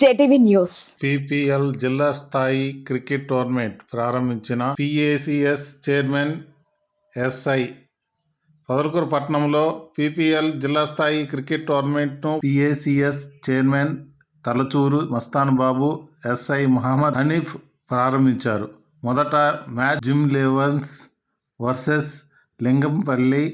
JTV news. PPL జిల్లా స్థాయి cricket tournament ప్రారంభించిన పిఏసిఎస్ చైర్మన్ ఎస్ఐ పొదలకూరు పట్టణంలో పీపీఎల్ జిల్లా స్థాయి cricket టోర్నమెంట్ను PACS chairman Talachuru Mastan Babu SI Mohammed Hanif ప్రారంభించారు. మొదట match gym elevens versus Lingampalli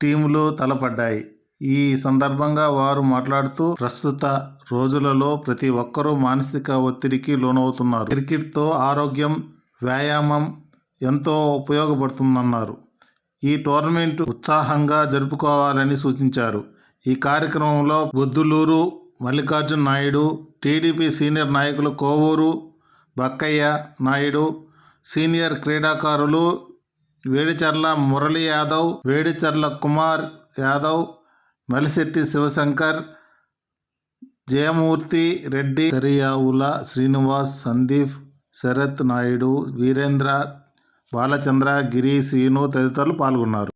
టీములు తలపడ్డాయి. ఈ సందర్భంగా వారు మాట్లాడుతూ ప్రస్తుత రోజులలో ప్రతి ఒక్కరూ మానసిక ఒత్తిడికి లోనవుతున్నారు. క్రికెట్తో ఆరోగ్యం వ్యాయామం ఎంతో ఉపయోగపడుతుందన్నారు. ఈ టోర్నమెంట్ ఉత్సాహంగా జరుపుకోవాలని సూచించారు. ఈ కార్యక్రమంలో బొద్దులూరు మల్లికార్జున్ నాయుడు టీడీపీ సీనియర్ నాయకులు కోవూరు బక్కయ్య నాయుడు సీనియర్ క్రీడాకారులు వేడిచర్ల మురళీ యాదవ్ వేడిచర్ల కుమార్ యాదవ్ మలిశెట్టి శివశంకర్ జయమూర్తి రెడ్డి సరియావుల శ్రీనివాస్ సందీప్ శరత్ నాయుడు వీరేంద్ర బాలచంద్ర గిరి శ్రీను తదితరులు పాల్గొన్నారు.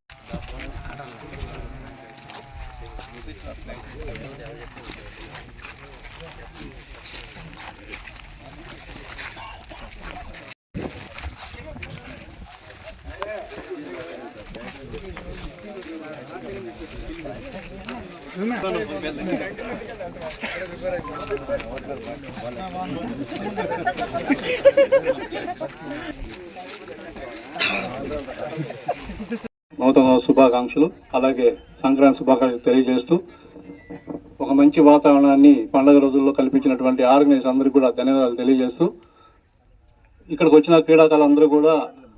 నూతన శుభాకాంక్షలు. అలాగే సంక్రాంతి శుభాకాంక్షలు తెలియజేస్తూ ఒక మంచి వాతావరణాన్ని పండగ రోజుల్లో కల్పించినటువంటి ఆర్గనైజర్ అందరికీ కూడా ధన్యవాదాలు తెలియజేస్తూ ఇక్కడికి వచ్చిన క్రీడాకారులందరూ కూడా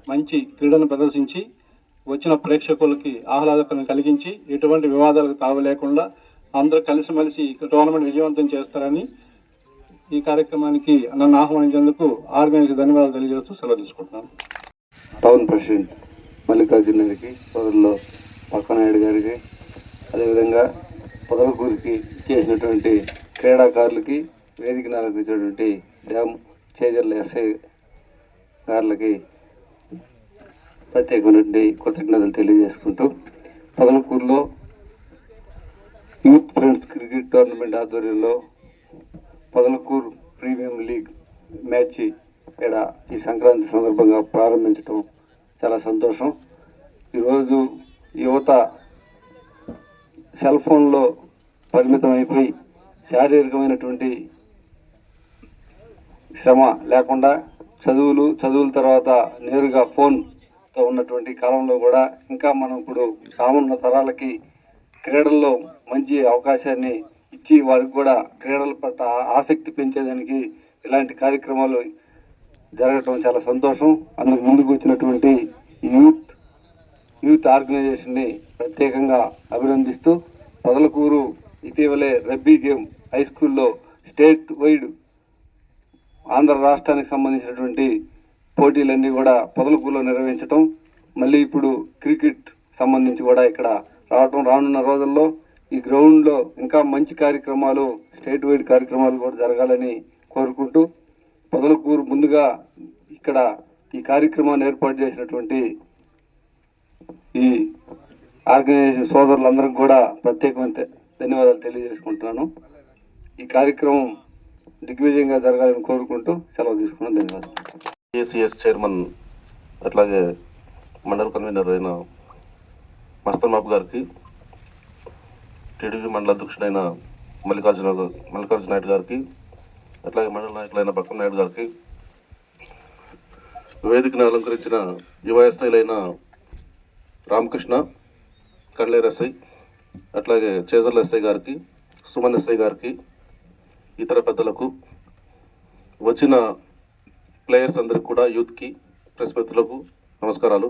మంచి క్రీడను ప్రదర్శించి వచ్చిన ప్రేక్షకులకి ఆహ్లాదకరం కలిగించి ఎటువంటి వివాదాలకు తావు లేకుండా అందరూ కలిసిమెలిసి టోర్నమెంట్ విజయవంతం చేస్తారని ఈ కార్యక్రమానికి నన్ను ఆహ్వానించేందుకు ఆర్గనైజర్ ధన్యవాదాలు తెలియజేస్తూ సెలవు తీసుకుంటున్నాను. టౌన్ ప్రెసిడెంట్ మల్లికార్జున గారికి పక్కనాయుడు గారికి అదేవిధంగా పొదలకూరికి చేసినటువంటి క్రీడాకారులకి వేదికను ఇచ్చినటువంటి డ్యామ్ చేజర్ల ఎస్ఐ గారులకి ప్రత్యేకమైనటువంటి కృతజ్ఞతలు తెలియజేసుకుంటూ పదలకూరులో యూత్ ఫ్రెండ్స్ క్రికెట్ టోర్నమెంట్ ఆధ్వర్యంలో పదలకూరు ప్రీమియం లీగ్ మ్యాచ్ ఇక్కడ ఈ సంక్రాంతి సందర్భంగా ప్రారంభించడం చాలా సంతోషం. ఈరోజు యువత సెల్ ఫోన్లో పరిమితం అయిపోయి శారీరకమైనటువంటి శ్రమ లేకుండా చదువులు చదువుల తర్వాత నేరుగా ఫోన్ తో ఉన్నటువంటి కాలంలో కూడా ఇంకా మనం ఇప్పుడు రానున్న తరాలకి క్రీడల్లో మంచి అవకాశాన్ని ఇచ్చి వారికి కూడా క్రీడల పట్ల ఆసక్తి పెంచేదానికి ఇలాంటి కార్యక్రమాలు జరగటం చాలా సంతోషం. అందుకు ముందుకు వచ్చినటువంటి యూత్ యూత్ ఆర్గనైజేషన్ని ప్రత్యేకంగా అభినందిస్తూ పొదలకూరు ఇటీవలే రబ్బీ గేమ్ హై స్కూల్లో స్టేట్ వైడ్ ఆంధ్ర రాష్ట్రానికి సంబంధించినటువంటి పోటీలన్నీ కూడా పొదలకూరులో నిర్వహించటం మళ్ళీ ఇప్పుడు క్రికెట్ సంబంధించి కూడా ఇక్కడ రావటం రానున్న రోజుల్లో ఈ గ్రౌండ్లో ఇంకా మంచి కార్యక్రమాలు స్టేట్ వైడ్ కార్యక్రమాలు కూడా జరగాలని కోరుకుంటూ పొదలకూరు ముందుగా ఇక్కడ ఈ కార్యక్రమాన్ని ఏర్పాటు చేసినటువంటి ఈ ఆర్గనైజేషన్ సోదరులందరికీ కూడా ప్రత్యేకమైన ధన్యవాదాలు తెలియజేసుకుంటున్నాను. ఈ కార్యక్రమం దిగ్విజయంగా జరగాలని కోరుకుంటూ సెలవు తీసుకున్నాను ధన్యవాదాలు. ఏసీఎస్ చైర్మన్ అట్లాగే మండల కన్వీనర్ అయిన మస్తమాబు గారికి టీడీపీ మండల అధ్యక్షుడైన మల్లికార్జున మల్లికార్జున నాయుడు గారికి అట్లాగే మండల నాయకులైన బక్కం నాయుడు గారికి వేదికను అలంకరించిన యువ రామకృష్ణ కండ్లేరు ఎస్ఐ అట్లాగే చేజర్ల ఎస్ఐ గారికి సుమన్ ఎస్ఐ గారికి ఇతర పెద్దలకు వచ్చిన ప్లేయర్స్ అందరికి కూడా యూత్కి ప్రెస్ మిత్రులకు నమస్కారాలు.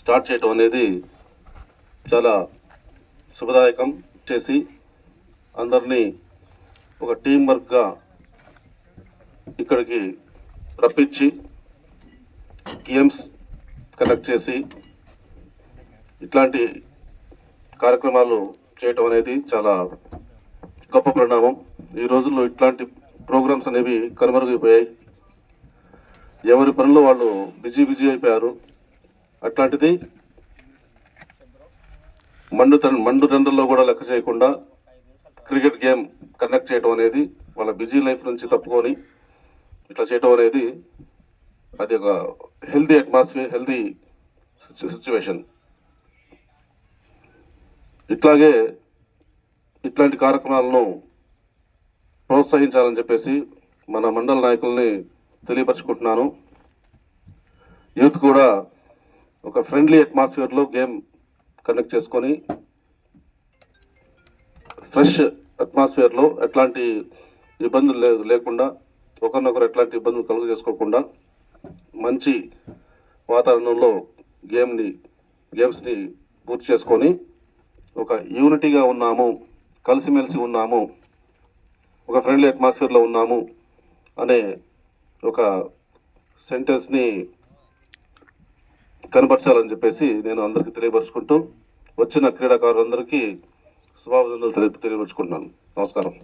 స్టార్ట్ చేయటం అనేది చాలా శుభదాయకం చేసి అందరినీ ఒక టీం వర్క్గా ఇక్కడికి రప్పించి గేమ్స్ కండక్ట్ చేసి ఇట్లాంటి కార్యక్రమాలు చేయటం అనేది చాలా గొప్ప పరిణామం. ఈ రోజుల్లో ఇట్లాంటి ప్రోగ్రామ్స్ అనేవి కనుమరుగైపోయాయి. ఎవరి పనిలో వాళ్ళు బిజీ బిజీ అయిపోయారు. అట్లాంటిది మండు తం- మండు టెండర్లో కూడా లెక్క చేయకుండా క్రికెట్ గేమ్ కండక్ట్ చేయడం అనేది వాళ్ళ బిజీ లైఫ్ నుంచి తప్పుకొని ఇట్లా చేయడం అనేది అది ఒక హెల్దీ అట్మాస్ఫియర్ హెల్దీ సిచ్యువేషన్. ఇట్లాగే ఇట్లాంటి కార్యక్రమాలను ప్రోత్సహించాలని చెప్పేసి మన మండల నాయకుల్ని తెలియపరచుకుంటున్నాను. యూత్ కూడా ఒక ఫ్రెండ్లీ అట్మాస్ఫియర్లో గేమ్ కండక్ట్ చేసుకొని ఫ్రెష్ అట్మాస్ఫియర్లో ఎట్లాంటి ఇబ్బందులు లే లేకుండా ఒకరినొకరు ఎట్లాంటి ఇబ్బందులు కలుగు చేసుకోకుండా మంచి వాతావరణంలో గేమ్ని గేమ్స్ని పూర్తి చేసుకొని ఒక యూనిటీగా ఉన్నాము కలిసిమెలిసి ఉన్నాము ఒక ఫ్రెండ్లీ అట్మాస్ఫియర్లో ఉన్నాము అనే ఒక సెంటెన్స్ని కనపరచాలని చెప్పేసి నేను అందరికీ తెలియపరుచుకుంటూ వచ్చిన క్రీడాకారులందరికీ శుభాభినందనలు తెలియ తెలియపరుచుకుంటున్నాను. నమస్కారం.